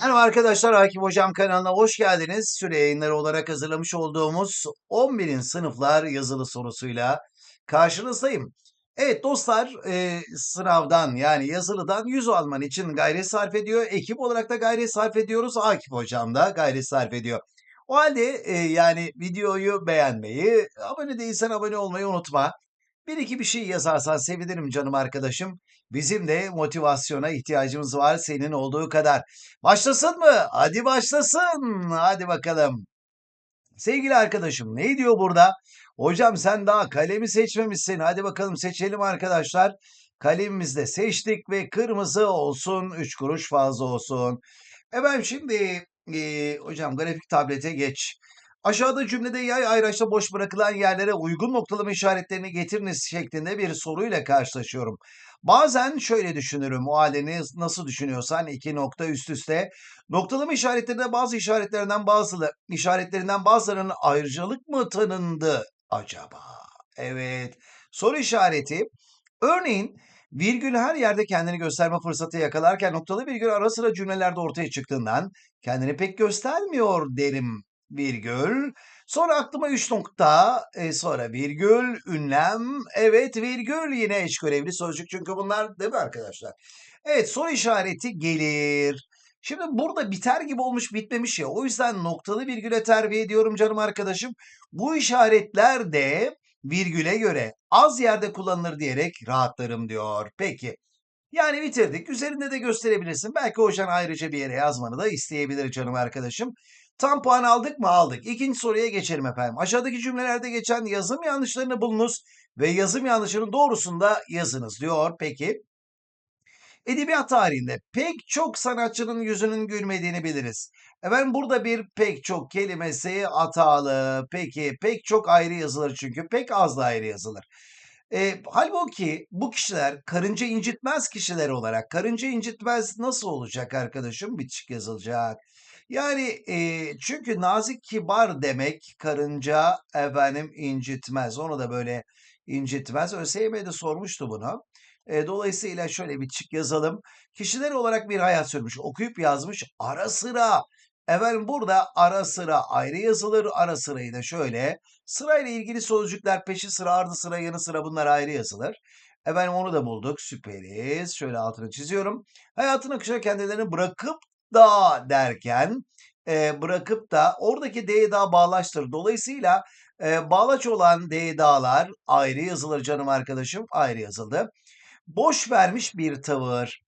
Merhaba arkadaşlar, Hakim Hocam kanalına hoş geldiniz. Süre yayınları olarak hazırlamış olduğumuz 11. sınıflar yazılı sorusuyla karşınızdayım. Evet dostlar, e, sınavdan yani yazılıdan 100 alman için gayret sarf ediyor. Ekip olarak da gayret sarf ediyoruz. Akif Hocam da gayret sarf ediyor. O halde e, yani videoyu beğenmeyi, abone değilsen abone olmayı unutma. Bir iki bir şey yazarsan sevinirim canım arkadaşım. Bizim de motivasyona ihtiyacımız var senin olduğu kadar. Başlasın mı? Hadi başlasın. Hadi bakalım. Sevgili arkadaşım ne diyor burada? Hocam sen daha kalemi seçmemişsin. Hadi bakalım seçelim arkadaşlar. Kalemimizi de seçtik ve kırmızı olsun. 3 kuruş fazla olsun. Efendim şimdi eee, hocam grafik tablete geç. Aşağıda cümlede yay ayraçta boş bırakılan yerlere uygun noktalama işaretlerini getiriniz şeklinde bir soruyla karşılaşıyorum. Bazen şöyle düşünürüm. O nasıl düşünüyorsan iki nokta üst üste. Noktalama işaretlerinde bazı işaretlerden bazıları, işaretlerinden bazılarının ayrıcalık mı tanındı acaba? Evet. Soru işareti. Örneğin virgül her yerde kendini gösterme fırsatı yakalarken noktalı virgül ara sıra cümlelerde ortaya çıktığından kendini pek göstermiyor derim virgül. Sonra aklıma 3 nokta, e, sonra virgül, ünlem, evet virgül yine eş görevli sözcük çünkü bunlar değil mi arkadaşlar? Evet soru işareti gelir. Şimdi burada biter gibi olmuş bitmemiş ya. O yüzden noktalı virgüle terbiye ediyorum canım arkadaşım. Bu işaretler de virgüle göre az yerde kullanılır diyerek rahatlarım diyor. Peki. Yani bitirdik. Üzerinde de gösterebilirsin. Belki hocan ayrıca bir yere yazmanı da isteyebilir canım arkadaşım. Tam puan aldık mı? Aldık. İkinci soruya geçelim efendim. Aşağıdaki cümlelerde geçen yazım yanlışlarını bulunuz ve yazım yanlışının doğrusunu da yazınız diyor. Peki. Edebiyat tarihinde pek çok sanatçının yüzünün gülmediğini biliriz. Efendim burada bir pek çok kelimesi hatalı. Peki pek çok ayrı yazılır çünkü pek az da ayrı yazılır. E, halbuki bu kişiler karınca incitmez kişiler olarak karınca incitmez nasıl olacak arkadaşım? Bitişik yazılacak. Yani e, çünkü nazik kibar demek karınca efendim incitmez. Onu da böyle incitmez. ÖSYM'de sormuştu bunu. E, dolayısıyla şöyle bir çık yazalım. Kişiler olarak bir hayat sürmüş. Okuyup yazmış ara sıra. Efendim burada ara sıra ayrı yazılır. Ara sırayı da şöyle. Sırayla ilgili sözcükler peşi sıra ardı sıra yanı sıra bunlar ayrı yazılır. Efendim onu da bulduk. Süperiz. Şöyle altını çiziyorum. Hayatın akışına kendilerini bırakıp da derken e, bırakıp da oradaki D'ye daha bağlaştır. Dolayısıyla e, bağlaç olan D dağlar ayrı yazılır canım arkadaşım. Ayrı yazıldı. Boş vermiş bir tavır.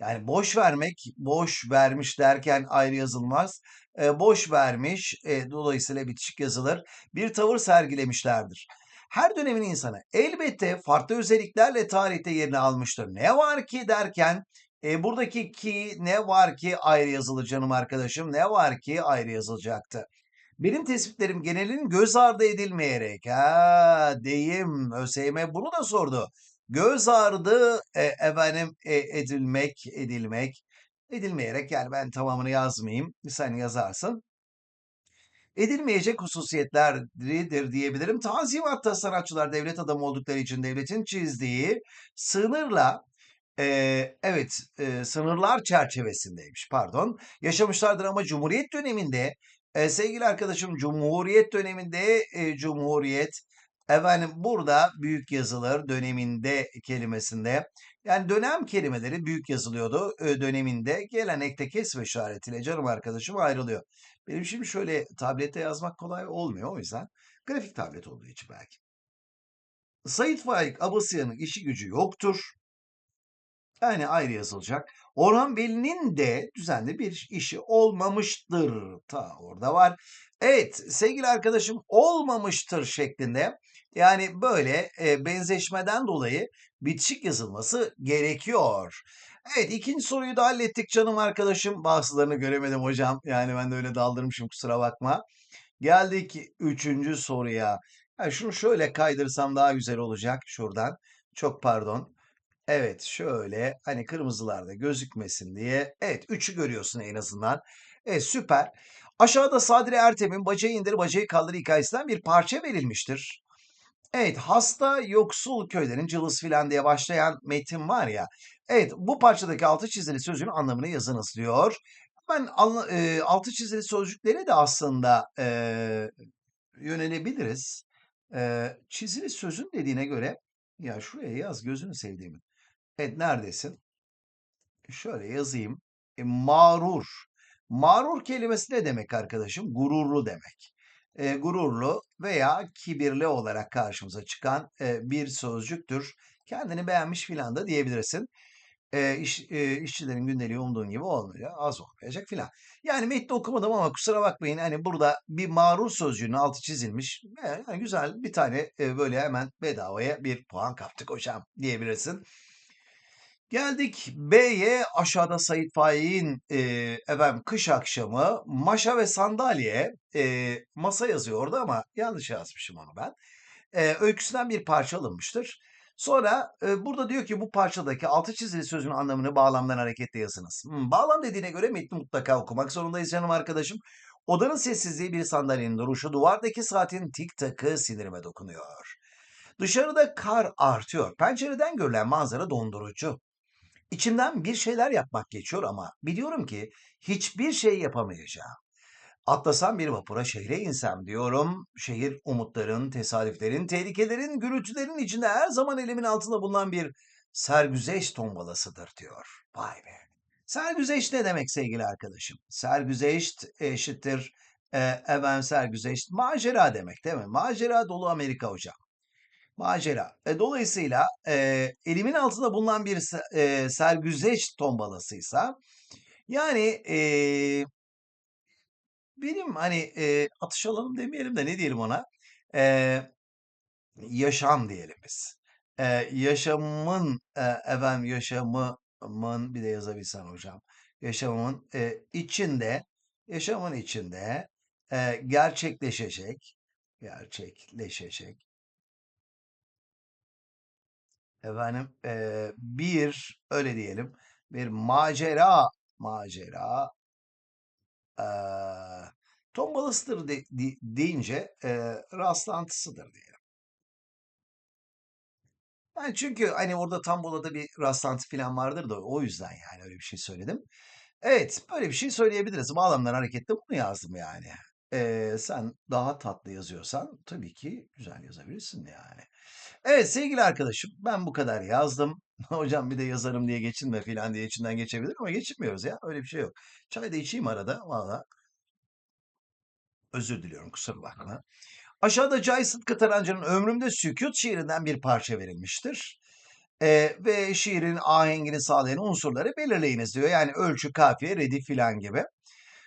Yani boş vermek, boş vermiş derken ayrı yazılmaz. E, boş vermiş, e, dolayısıyla bitişik yazılır. Bir tavır sergilemişlerdir. Her dönemin insanı elbette farklı özelliklerle tarihte yerini almıştır. Ne var ki derken e, buradaki ki ne var ki ayrı yazılı canım arkadaşım ne var ki ayrı yazılacaktı. Benim tespitlerim genelin göz ardı edilmeyerek ha deyim ÖSYM bunu da sordu. Göz ardı e, efendim e, edilmek edilmek edilmeyerek yani ben tamamını yazmayayım sen yazarsın edilmeyecek hususiyetleridir diyebilirim. Tanzimatta sanatçılar devlet adamı oldukları için devletin çizdiği sınırla Evet, eee, sınırlar çerçevesindeymiş, pardon. Yaşamışlardır ama Cumhuriyet döneminde, eee, sevgili arkadaşım Cumhuriyet döneminde, eee, Cumhuriyet, efendim burada büyük yazılır döneminde kelimesinde. Yani dönem kelimeleri büyük yazılıyordu eee, döneminde. Gelen ekte kesme işaretiyle canım arkadaşım ayrılıyor. Benim şimdi şöyle tablette yazmak kolay olmuyor o yüzden. Grafik tablet olduğu için belki. Sait Faik Abasıyan'ın işi gücü yoktur. Yani ayrı yazılacak. Orhan Veli'nin de düzenli bir işi olmamıştır. Ta orada var. Evet sevgili arkadaşım olmamıştır şeklinde yani böyle e, benzeşmeden dolayı bitişik yazılması gerekiyor. Evet ikinci soruyu da hallettik canım arkadaşım. Bazılarını göremedim hocam. Yani ben de öyle daldırmışım kusura bakma. Geldik üçüncü soruya. Yani şunu şöyle kaydırsam daha güzel olacak şuradan. Çok pardon. Evet, şöyle hani kırmızılarda gözükmesin diye. Evet, 3'ü görüyorsun en azından. Evet, süper. Aşağıda Sadri Ertem'in bacayı indir, bacayı kaldır hikayesinden bir parça verilmiştir. Evet, hasta yoksul köylerin cılız filan diye başlayan metin var ya. Evet, bu parçadaki altı çizili sözcüğün anlamını yazınız diyor. Anla eee, altı çizili sözcüklere de aslında, eee, yönelebiliriz. Eee, çizili sözün dediğine göre ya şuraya yaz gözünü sevdiğimin. Evet, neredesin? Şöyle yazayım. E, mağrur. Mağrur kelimesi ne demek arkadaşım? Gururlu demek. E, gururlu veya kibirli olarak karşımıza çıkan e, bir sözcüktür. Kendini beğenmiş filan da diyebilirsin. E, iş, e, işçilerin gündeliği umduğun gibi olmuyor. Az olmayacak filan. Yani metni okumadım ama kusura bakmayın. Hani burada bir mağrur sözcüğünün altı çizilmiş. E, yani güzel bir tane e, böyle hemen bedavaya bir puan kaptık hocam diyebilirsin. Geldik B'ye aşağıda Sait Faik'in e, efendim kış akşamı maşa ve sandalye e, masa yazıyor orada ama yanlış yazmışım onu ben. E, öyküsünden bir parça alınmıştır. Sonra e, burada diyor ki bu parçadaki altı çizili sözün anlamını bağlamdan hareketle yazınız. Hmm, bağlam dediğine göre metni mutlaka okumak zorundayız canım arkadaşım. Odanın sessizliği bir sandalyenin duruşu, duvardaki saatin tik takı sinirime dokunuyor. Dışarıda kar artıyor. Pencereden görülen manzara dondurucu. İçimden bir şeyler yapmak geçiyor ama biliyorum ki hiçbir şey yapamayacağım. Atlasam bir vapura şehre insem diyorum. Şehir umutların, tesadüflerin, tehlikelerin, gürültülerin içinde her zaman elimin altında bulunan bir sergüzeş tombalasıdır diyor. Vay be. Sergüzeş ne demek sevgili arkadaşım? Sergüzeş eşittir e, efendim sergüzeş macera demek değil mi? Macera dolu Amerika hocam. Macera. E, dolayısıyla e, elimin altında bulunan bir e, sergüzeş tombalasıysa yani e, benim hani e, atış alanım demeyelim de ne diyelim ona e, yaşam diyelim biz. E, yaşamın e, efendim yaşamımın bir de yazabilsem hocam yaşamımın e, içinde yaşamın içinde e, gerçekleşecek gerçekleşecek Efendim, eee, bir öyle diyelim, bir macera macera eee tombalasıdır de, de- deyince eee, rastlantısıdır diyelim. Yani çünkü hani orada Tambola'da bir rastlantı falan vardır da o yüzden yani öyle bir şey söyledim. Evet, böyle bir şey söyleyebiliriz. Bağlamdan hareketle bunu yazdım yani. Eee, sen daha tatlı yazıyorsan tabii ki güzel yazabilirsin yani. Evet sevgili arkadaşım ben bu kadar yazdım. Hocam bir de yazarım diye geçinme filan diye içinden geçebilir ama geçinmiyoruz ya. Öyle bir şey yok. Çay da içeyim arada. Valla özür diliyorum kusura bakma. Aşağıda Cahit Sıtkı Tarancı'nın Ömrümde Sükût şiirinden bir parça verilmiştir. Ee, ve şiirin ahengini sağlayan unsurları belirleyiniz diyor. Yani ölçü, kafiye, redif filan gibi.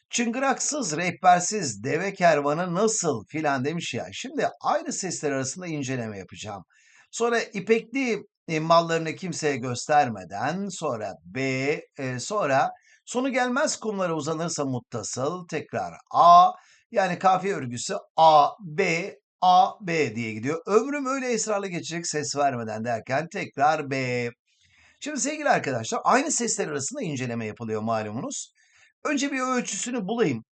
Çıngıraksız, rehbersiz deve kervanı nasıl filan demiş ya. Şimdi aynı sesler arasında inceleme yapacağım. Sonra ipekli e, mallarını kimseye göstermeden sonra B, e, sonra sonu gelmez kumlara uzanırsa muttasıl tekrar A yani kafiye örgüsü A, B, A, B diye gidiyor. Ömrüm öyle esrarla geçecek ses vermeden derken tekrar B. Şimdi sevgili arkadaşlar aynı sesler arasında inceleme yapılıyor malumunuz. Önce bir ölçüsünü bulayım.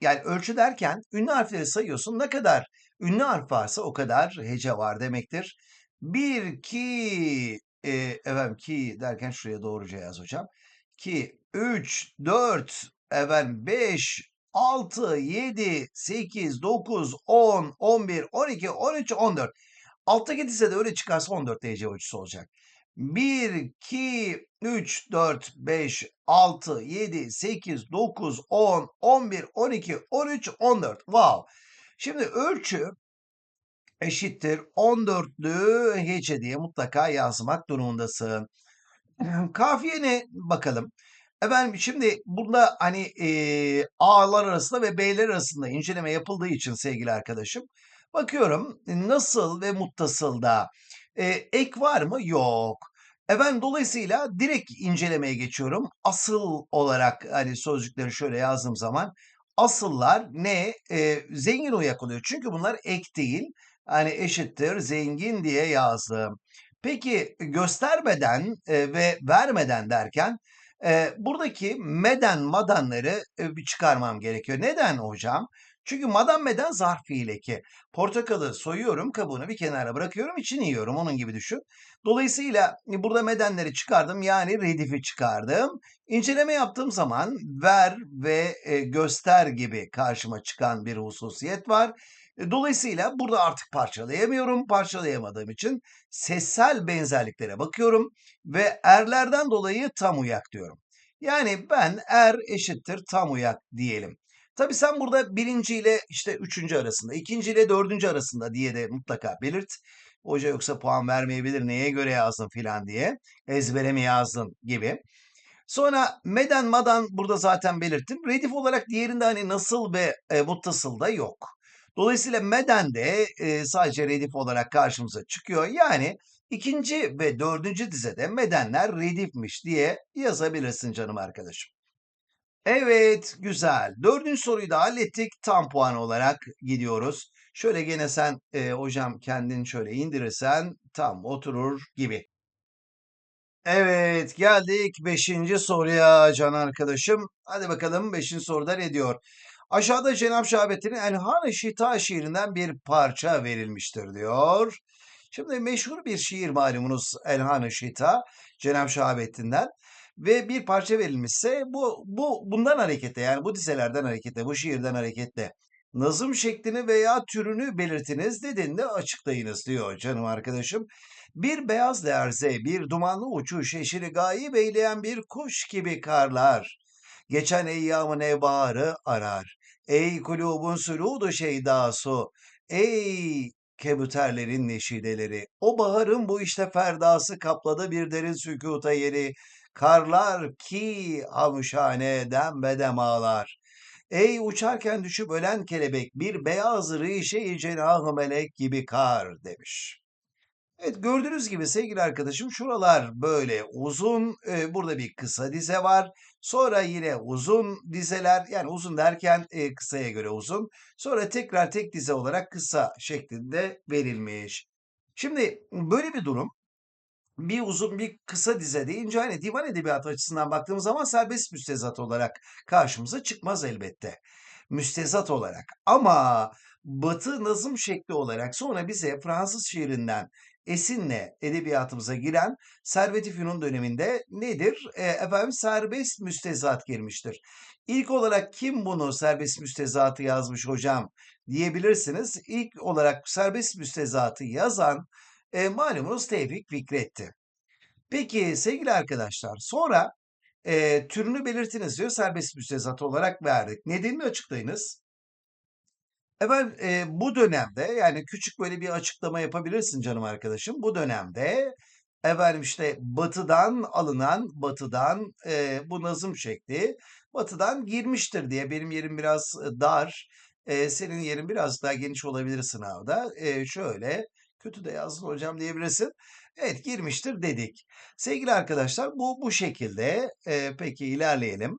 Yani ölçü derken ünlü harfleri sayıyorsun. Ne kadar ünlü harf varsa o kadar hece var demektir. Bir, ki, e, efendim ki derken şuraya doğruca yaz hocam. Ki, üç, dört, efendim beş, altı, yedi, sekiz, dokuz, on, on bir, on iki, on üç, on dört. Alttaki dizede öyle çıkarsa 14 derece ölçüsü olacak. 1, 2, 3, 4, 5, 6, 7, 8, 9, 10, 11, 12, 13, 14. Wow. Şimdi ölçü eşittir 14'lü hece diye mutlaka yazmak durumundasın. Kafiyene bakalım. Efendim şimdi burada hani e, A'lar arasında ve B'ler arasında inceleme yapıldığı için sevgili arkadaşım bakıyorum nasıl ve muttasılda e, ek var mı? Yok. Efendim dolayısıyla direkt incelemeye geçiyorum. Asıl olarak hani sözcükleri şöyle yazdığım zaman asıllar ne? E, zengin uyak oluyor. Çünkü bunlar ek değil. Hani eşittir zengin diye yazdım. Peki göstermeden e, ve vermeden derken e, buradaki meden madanları e, bir çıkarmam gerekiyor. Neden hocam? Çünkü madam meden zarf fiil eki. Portakalı soyuyorum, kabuğunu bir kenara bırakıyorum, içini yiyorum. Onun gibi düşün. Dolayısıyla e, burada medenleri çıkardım. Yani redifi çıkardım. İnceleme yaptığım zaman ver ve e, göster gibi karşıma çıkan bir hususiyet var. E, Dolayısıyla burada artık parçalayamıyorum. Parçalayamadığım için sessel benzerliklere bakıyorum ve erlerden dolayı tam uyak diyorum. Yani ben er eşittir tam uyak diyelim. Tabii sen burada birinci ile işte üçüncü arasında, ikinci ile dördüncü arasında diye de mutlaka belirt. Hoca yoksa puan vermeyebilir neye göre yazdın filan diye. Ezbere mi yazdın gibi. Sonra meden madan burada zaten belirttim. Redif olarak diğerinde hani nasıl ve e, muttasıl da yok. Dolayısıyla meden de e, sadece redif olarak karşımıza çıkıyor. Yani ikinci ve dördüncü dizede medenler redifmiş diye yazabilirsin canım arkadaşım. Evet, güzel. Dördüncü soruyu da hallettik. Tam puan olarak gidiyoruz. Şöyle gene sen e, hocam kendin şöyle indirirsen tam oturur gibi. Evet, geldik beşinci soruya can arkadaşım. Hadi bakalım beşinci soruda ne diyor? Aşağıda Cenab-ı Şahabettin'in Elhan-ı Şita şiirinden bir parça verilmiştir diyor. Şimdi meşhur bir şiir malumunuz Elhan-ı Şita Cenab-ı Şahabettin'den ve bir parça verilmişse bu bu bundan hareketle yani bu dizelerden hareketle bu şiirden hareketle nazım şeklini veya türünü belirtiniz dediğinde açıklayınız diyor canım arkadaşım. Bir beyaz derze, bir dumanlı uçuş, eşini gayip eyleyen bir kuş gibi karlar. Geçen eyyamın evbarı arar. Ey kulubun suludu şeydasu. Ey kebüterlerin neşideleri. O baharın bu işte ferdası kapladı bir derin sükuta yeri. Karlar ki hamuşhane dem bedem ağlar. Ey uçarken düşüp ölen kelebek bir beyaz rişe-i cenah melek gibi kar demiş. Evet gördüğünüz gibi sevgili arkadaşım şuralar böyle uzun. e, burada bir kısa dize var. Sonra yine uzun dizeler yani uzun derken e, kısaya göre uzun. Sonra tekrar tek dize olarak kısa şeklinde verilmiş. Şimdi böyle bir durum bir uzun bir kısa dize deyince hani divan edebiyatı açısından baktığımız zaman serbest müstezat olarak karşımıza çıkmaz elbette. Müstezat olarak. Ama Batı nazım şekli olarak sonra bize Fransız şiirinden esinle edebiyatımıza giren Servet-i Fünun döneminde nedir? E, efendim serbest müstezat girmiştir. İlk olarak kim bunu serbest müstezatı yazmış hocam diyebilirsiniz. İlk olarak serbest müstezatı yazan e, malumunuz Tevfik Fikret'ti. Peki sevgili arkadaşlar sonra e, türünü belirtiniz diyor serbest müstezat olarak verdik. Nedenini açıklayınız. Efendim e, bu dönemde yani küçük böyle bir açıklama yapabilirsin canım arkadaşım. Bu dönemde efendim işte batıdan alınan batıdan e, bu nazım şekli batıdan girmiştir diye benim yerim biraz dar. E, senin yerin biraz daha geniş olabilir sınavda. E, şöyle kötü de yazdın hocam diyebilirsin. Evet girmiştir dedik. Sevgili arkadaşlar bu bu şekilde. E, peki ilerleyelim.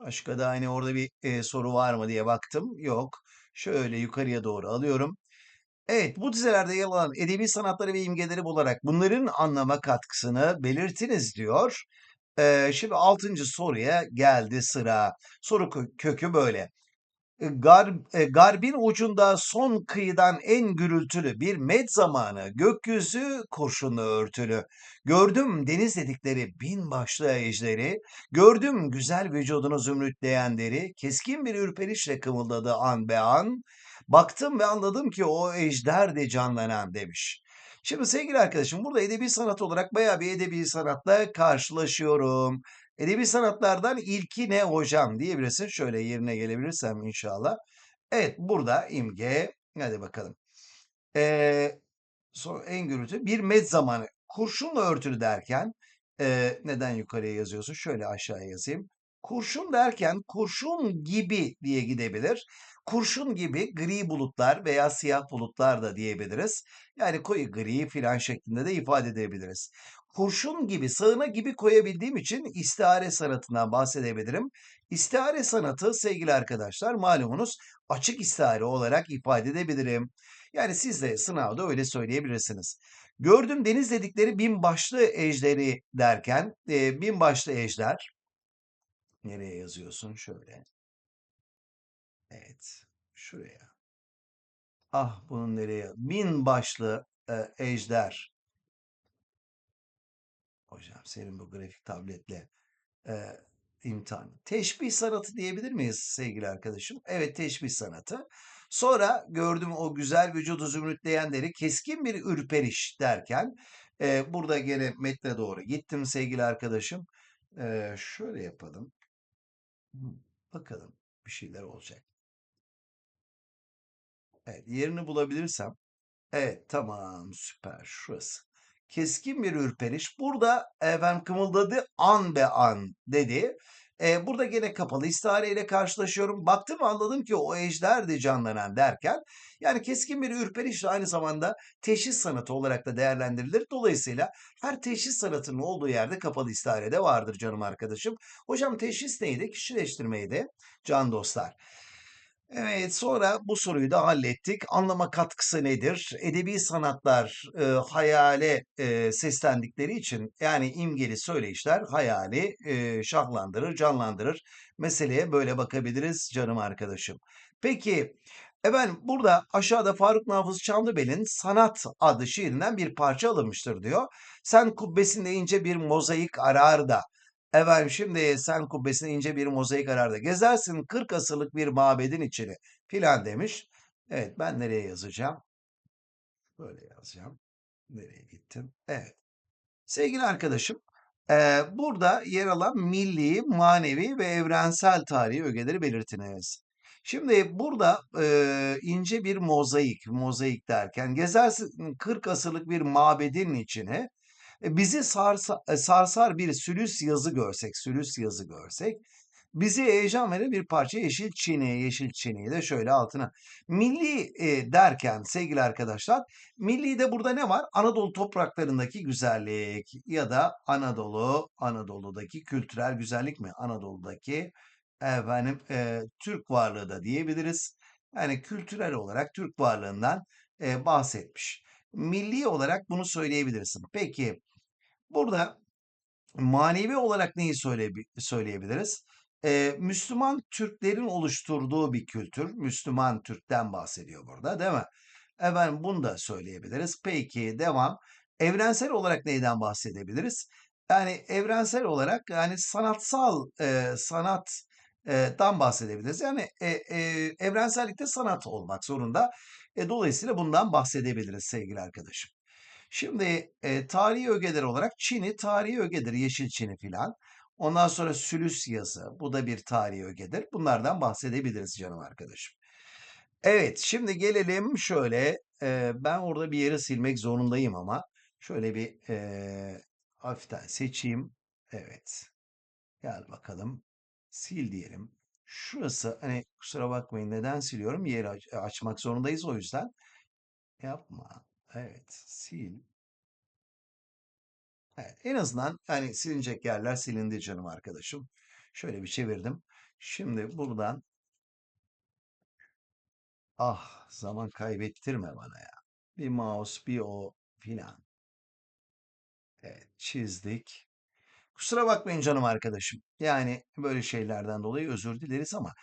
Başka da hani orada bir e, soru var mı diye baktım. Yok. Şöyle yukarıya doğru alıyorum. Evet, bu dizelerde yer alan edebi sanatları ve imgeleri bularak bunların anlama katkısını belirtiniz diyor. Ee, şimdi altıncı soruya geldi sıra. Soru kö- kökü böyle. E, Gar, e, garbin ucunda son kıyıdan en gürültülü bir med zamanı gökyüzü kurşunla örtülü. Gördüm deniz dedikleri bin başlı ejderi, gördüm güzel vücudunu zümrütleyenleri, keskin bir ürperişle kımıldadı an be an. Baktım ve anladım ki o ejder de canlanan demiş. Şimdi sevgili arkadaşım burada edebi sanat olarak bayağı bir edebi sanatla karşılaşıyorum. Edebi sanatlardan ilki ne hocam diyebilirsin. Şöyle yerine gelebilirsem inşallah. Evet burada imge. Hadi bakalım. Ee, son, en gürültü bir med zamanı. Kurşunla örtülü derken e, neden yukarıya yazıyorsun? Şöyle aşağıya yazayım. Kurşun derken kurşun gibi diye gidebilir. Kurşun gibi gri bulutlar veya siyah bulutlar da diyebiliriz. Yani koyu gri filan şeklinde de ifade edebiliriz. Kurşun gibi, sığına gibi koyabildiğim için istihare sanatından bahsedebilirim. İstihare sanatı sevgili arkadaşlar malumunuz açık istihare olarak ifade edebilirim. Yani siz de sınavda öyle söyleyebilirsiniz. Gördüm deniz dedikleri bin başlı ejderi derken e, bin başlı ejder nereye yazıyorsun şöyle. Evet. Şuraya. Ah bunun nereye? Bin başlı e, ejder. Hocam senin bu grafik tabletle e, imtihan. Teşbih sanatı diyebilir miyiz sevgili arkadaşım? Evet teşbih sanatı. Sonra gördüm o güzel vücudu zümrütleyenleri keskin bir ürperiş derken e, burada gene metne doğru gittim sevgili arkadaşım. E, şöyle yapalım. Bakalım bir şeyler olacak. Evet yerini bulabilirsem. Evet tamam süper şurası. Keskin bir ürperiş. Burada efendim kımıldadı an be an dedi. E, burada gene kapalı istareyle karşılaşıyorum. Baktım anladım ki o ejderdi canlanan derken yani keskin bir ürperişle aynı zamanda teşhis sanatı olarak da değerlendirilir. Dolayısıyla her teşhis sanatının olduğu yerde kapalı istarede vardır canım arkadaşım. Hocam teşhis neydi? Kişileştirmeydi can dostlar. Evet, sonra bu soruyu da hallettik. Anlama katkısı nedir? Edebi sanatlar e, hayale e, seslendikleri için yani imgeli söyleyişler hayali e, şahlandırır, canlandırır. Meseleye böyle bakabiliriz canım arkadaşım. Peki, efendim burada aşağıda Faruk Nafız Çamlıbel'in Sanat adlı şiirinden bir parça alınmıştır diyor. Sen kubbesinde ince bir mozaik arar da Efendim şimdi sen kubbesine ince bir mozaik ararda gezersin 40 asırlık bir mabedin içini filan demiş. Evet ben nereye yazacağım? Böyle yazacağım. Nereye gittim? Evet. Sevgili arkadaşım eee, burada yer alan milli, manevi ve evrensel tarihi ögeleri belirtiniz. Şimdi burada eee, ince bir mozaik, mozaik derken gezersin 40 asırlık bir mabedin içine e, bizi sarsa, e, sarsar bir sülüs yazı görsek, sülüs yazı görsek, bizi heyecan verir bir parça yeşil çiğneye, yeşil çiğneyi de şöyle altına. Milli e, derken sevgili arkadaşlar, milli de burada ne var? Anadolu topraklarındaki güzellik ya da Anadolu, Anadolu'daki kültürel güzellik mi? Anadolu'daki efendim e, Türk varlığı da diyebiliriz. Yani kültürel olarak Türk varlığından e, bahsetmiş. Milli olarak bunu söyleyebilirsin. Peki Burada manevi olarak neyi söyleyebi söyleyebiliriz? Eee, Müslüman Türklerin oluşturduğu bir kültür. Müslüman Türk'ten bahsediyor burada, değil mi? Efendim bunu da söyleyebiliriz. Peki devam. Evrensel olarak neyden bahsedebiliriz? Yani evrensel olarak yani sanatsal eee, sanat dan bahsedebiliriz. Yani e, e, evrensellikte sanat olmak zorunda. E, dolayısıyla bundan bahsedebiliriz sevgili arkadaşım. Şimdi e, tarihi ögeler olarak Çin'i tarihi ögedir. Yeşil Çin'i filan. Ondan sonra Sülüs yazı. Bu da bir tarihi ögedir. Bunlardan bahsedebiliriz canım arkadaşım. Evet şimdi gelelim şöyle. e, ben orada bir yeri silmek zorundayım ama. Şöyle bir e, hafiften seçeyim. Evet. Gel bakalım. Sil diyelim. Şurası hani kusura bakmayın neden siliyorum? Yeri aç- açmak zorundayız o yüzden. Yapma. Evet, sil. Evet, en azından yani silinecek yerler silindi canım arkadaşım. Şöyle bir çevirdim. Şimdi buradan ah zaman kaybettirme bana ya. Bir mouse, bir o filan. Evet, çizdik. Kusura bakmayın canım arkadaşım. Yani böyle şeylerden dolayı özür dileriz ama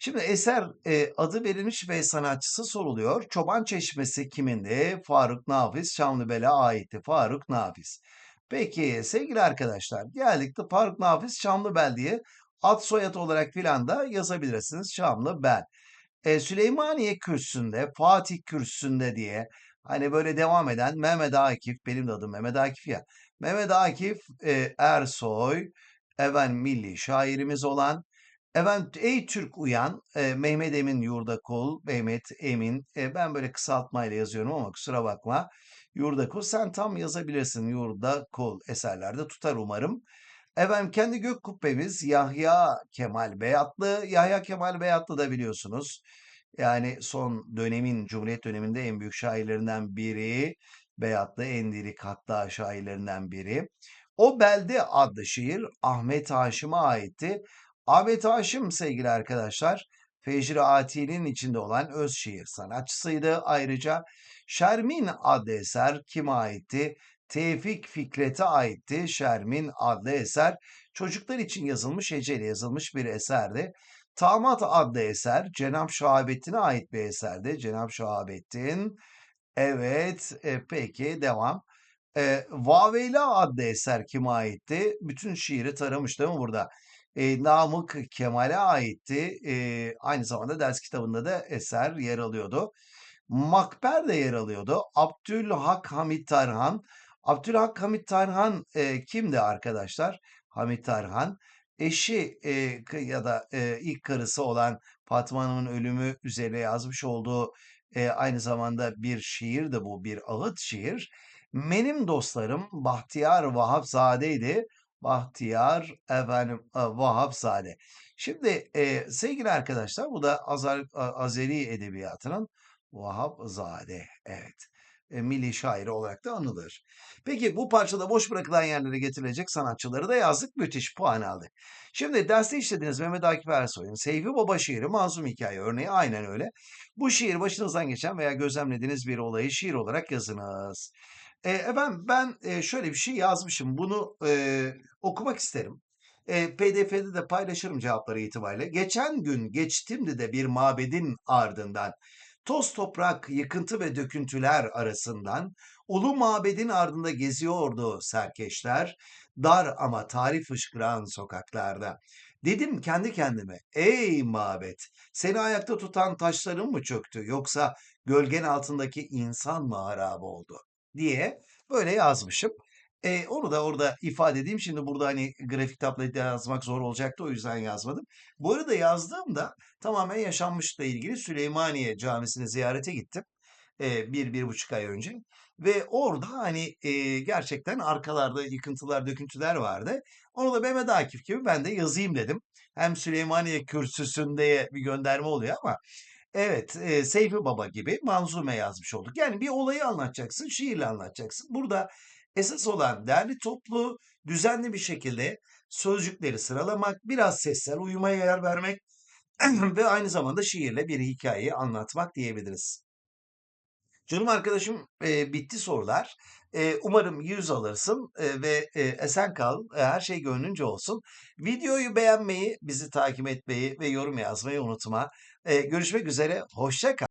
Şimdi eser e, adı verilmiş ve sanatçısı soruluyor. Çoban Çeşmesi kimindi? Faruk Nafiz Çamlıbel'e aitti. Faruk Nafiz. Peki sevgili arkadaşlar geldik de Faruk Nafiz Çamlıbel diye ad soyad olarak filan da yazabilirsiniz. Çamlıbel. E, Süleymaniye kürsüsünde, Fatih kürsüsünde diye hani böyle devam eden Mehmet Akif, benim de adım Mehmet Akif ya. Mehmet Akif e, Ersoy, efendim milli şairimiz olan Efendim, ey Türk uyan, eee, Mehmet Emin Yurdakul, Mehmet Emin, eee, ben böyle kısaltmayla yazıyorum ama kusura bakma. Yurdakul, sen tam yazabilirsin Yurdakul eserlerde tutar umarım. Efendim, kendi gök kubbemiz Yahya Kemal Beyatlı. Yahya Kemal Beyatlı da biliyorsunuz. Yani son dönemin, Cumhuriyet döneminde en büyük şairlerinden biri. Beyatlı en lirik hatta şairlerinden biri. O Belde adlı şiir Ahmet Haşim'e aitti. Ahmet Haşim sevgili arkadaşlar Fecri Ati'nin içinde olan öz şiir sanatçısıydı. Ayrıca Şermin adlı eser kime aitti? Tevfik Fikret'e aitti. Şermin adlı eser çocuklar için yazılmış, heceyle yazılmış bir eserdi. Tamat adlı eser Cenab Şahabettin'e ait bir eserdi. Cenab Şahabettin. Evet, e, peki devam. E, Vaveyla adlı eser kime aitti? Bütün şiiri taramış değil mi burada? E, Namık Kemal'e aitti. E, aynı zamanda ders kitabında da eser yer alıyordu. Makber de yer alıyordu. Abdülhak Hamit Tarhan. Abdülhak Hamit Tarhan e, kimdi arkadaşlar? Hamit Tarhan eşi e, ya da e, ilk karısı olan Fatma Hanım'ın ölümü üzerine yazmış olduğu e, aynı zamanda bir şiir de bu bir ağıt şiir. Benim dostlarım Bahtiyar Vahapzade'ydi. Bahtiyar efendim e, Vahapzade. Şimdi e, sevgili arkadaşlar bu da Azar, A- Azeri edebiyatının Vahapzade. Evet. E, milli şairi olarak da anılır. Peki bu parçada boş bırakılan yerlere getirilecek sanatçıları da yazdık. Müthiş puan aldık. Şimdi derste işlediğiniz Mehmet Akif Ersoy'un Seyfi Baba şiiri Mazlum Hikaye örneği aynen öyle. Bu şiir başınızdan geçen veya gözlemlediğiniz bir olayı şiir olarak yazınız. E, efendim ben e, şöyle bir şey yazmışım. Bunu e, okumak isterim. E, PDF'de de paylaşırım cevapları itibariyle. Geçen gün geçtimdi de bir mabedin ardından. Toz toprak, yıkıntı ve döküntüler arasından ulu mabedin ardında geziyordu serkeşler, dar ama tarih fışkıran sokaklarda. Dedim kendi kendime, ey mabet, seni ayakta tutan taşların mı çöktü yoksa gölgen altındaki insan mı harap oldu diye böyle yazmışım. E, onu da orada ifade edeyim. Şimdi burada hani grafik tabloda yazmak zor olacaktı o yüzden yazmadım. Bu arada yazdığımda tamamen yaşanmışla ilgili Süleymaniye Camisi'ne ziyarete gittim. E, bir, bir buçuk ay önce. Ve orada hani e, gerçekten arkalarda yıkıntılar, döküntüler vardı. Onu da Mehmet Akif gibi ben de yazayım dedim. Hem Süleymaniye Kürsüsü'nde bir gönderme oluyor ama Evet, eee, Seyfi Baba gibi manzume yazmış olduk. Yani bir olayı anlatacaksın, şiirle anlatacaksın. Burada esas olan derli toplu, düzenli bir şekilde sözcükleri sıralamak, biraz sesler uyumaya yer vermek ve aynı zamanda şiirle bir hikayeyi anlatmak diyebiliriz. Canım arkadaşım eee, bitti sorular. Eee, umarım 100 alırsın eee, ve eee, esen kal. Eee, her şey gönlünce olsun. Videoyu beğenmeyi, bizi takip etmeyi ve yorum yazmayı unutma. Görüşmek üzere. Hoşça kal.